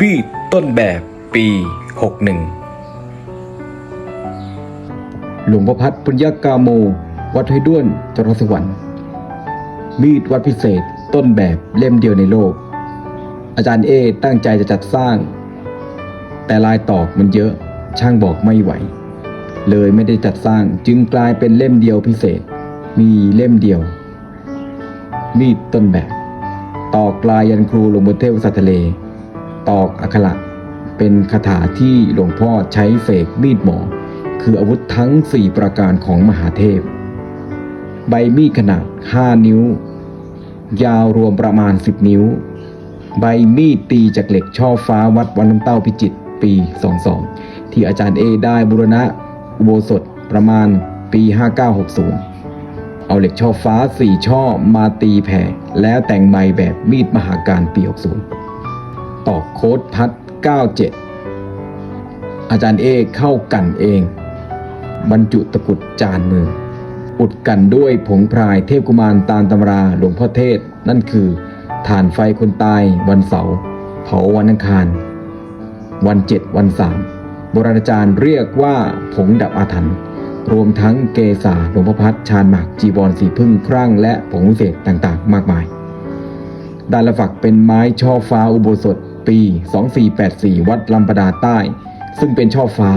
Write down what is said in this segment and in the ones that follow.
มีดต้นแบบปี 61 หลวงพ่อพัดปุญญากาโม วัดห้วยด้วนจรสวรรค์มีดวัดพิเศษต้นแบบเล่มเดียวในโลก อาจารย์เอตั้งใจจะจัดสร้าง แต่ลายตอกมันเยอะช่างบอกไม่ไหว เลยไม่ได้จัดสร้างจึงกลายเป็นเล่มเดียวพิเศษ มีเล่มเดียว มีดต้นแบบ ตอกลายยันครูลงบนเทพสัตว์ทะเล ตอกอักขระเป็นคาถาที่หลวงพ่อใช้เสกมีดหมอ คืออาวุธทั้ง 4 ประการของมหาเทพ ใบมีดขนาด 5 นิ้ว ยาวรวมประมาณ 10 นิ้ว ใบมีดตีจากเหล็กช่อฟ้าวัดวันน้ำเต้าพิจิตปี 22 ที่อาจารย์เอได้บุรณะอุโบสถประมาณปี 5960 เอาเหล็กช่อฟ้า 4 ช่อมาตีแผ่แล้วแต่งใบแบบมีดมหาการปี 60 ต่อโค้ดพัด97 อาจารย์เอเข้ากันเอง บรรจุตะกุดจานมือ อุดกันด้วยผงพรายเทพกุมารตามตำราหลวงพ่อเทศ นั่นคือฐานไฟคนตายวันเสาร์เผาวันอังคาร วันเจ็ดวันสามโบราณอาจารย์เรียกว่าผงดับอาถรรพ์รวมทั้งเกษาหลวงพ่อพัดชาญหมากจีบอลสีพึ่งครั่งและผงเศษต่างๆ มากมายด้านละฝักเป็นไม้ช่อฟ้าอุโบสถ ปี 2484 วัดลำปดาใต้ ซึ่งเป็นช่อฟ้า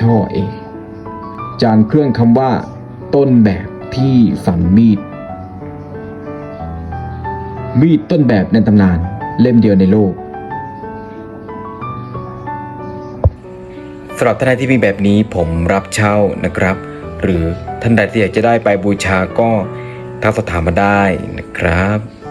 ช่อเอ จานเครื่องคำว่า ต้นแบบที่สันมีด มีดต้นแบบในตำนานเล่มเดียวในโลกสำหรับท่านใดที่มีแบบนี้ผมรับเช่านะครับ หรือท่านใดที่อยากจะได้ไปบูชาก็ทักสอบถามมาได้นะครับ